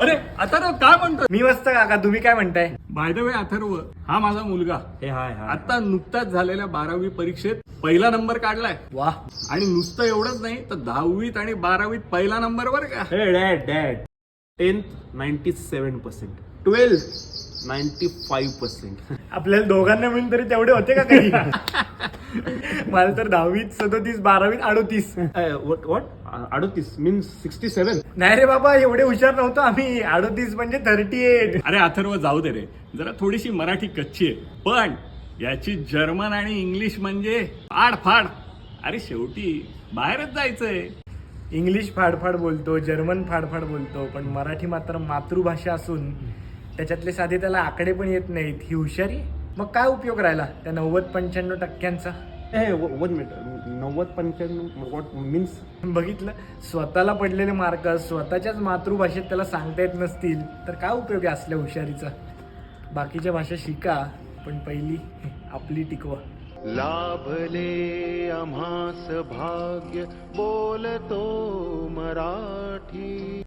अरे अथर्व काय म्हणतो मी मस्त काका तुम्ही काय म्हणताय? बाय द वे अथर्व हा माझा मुलगा. हे हाय हाय. आता नुकताच झालेल्या बारावी परीक्षेत पहिला नंबर काढलाय. वा आणि नुसतं एवढंच नाही तर दहावीत आणि बारावीत पहिला नंबर बर का? हे dad dad tenth ninety seven percent twelfth ninety five percent आपल्याला दोघांना मिळून तरी तेवढे होते का काही? मला तर दहावीत सदोतीस बारावीत अडोतीस. वॉट अडोतीस मीन्स सिक्स्टी सेवन नाही रे बाबा एवढे हुशार नव्हतो आम्ही. अडोतीस म्हणजे थर्टी एट अरे अथर्व जाऊ दे रे. जरा थोडीशी मराठी कच्ची आहे. पण याची जर्मन आणि इंग्लिश म्हणजे फाड फाड अरे शेवटी बाहेरच जायचंय. इंग्लिश फाडफाड बोलतो जर्मन फाडफाड बोलतो पण मराठी मात्र मातृभाषा असून त्याच्यातले साधे त्याला आकडे पण येत नाहीत. ही हुशारी? मग काय उपयोग राहिला त्या नव्वद पंच्याण्णव टक्क्यांचा? हे वन मिनिट नव्वद पंच्याण्णव वॉट मीन्स बघितलं स्वतःला पडलेले मार्क स्वतःच्याच मातृभाषेत त्याला सांगता येत नसतील तर काय उपयोग आहे असल्या हुशारीचा? बाकीच्या भाषा शिका पण पहिली आपली टिकवा. लाभले आम्हास भाग्य बोलतो मराठी.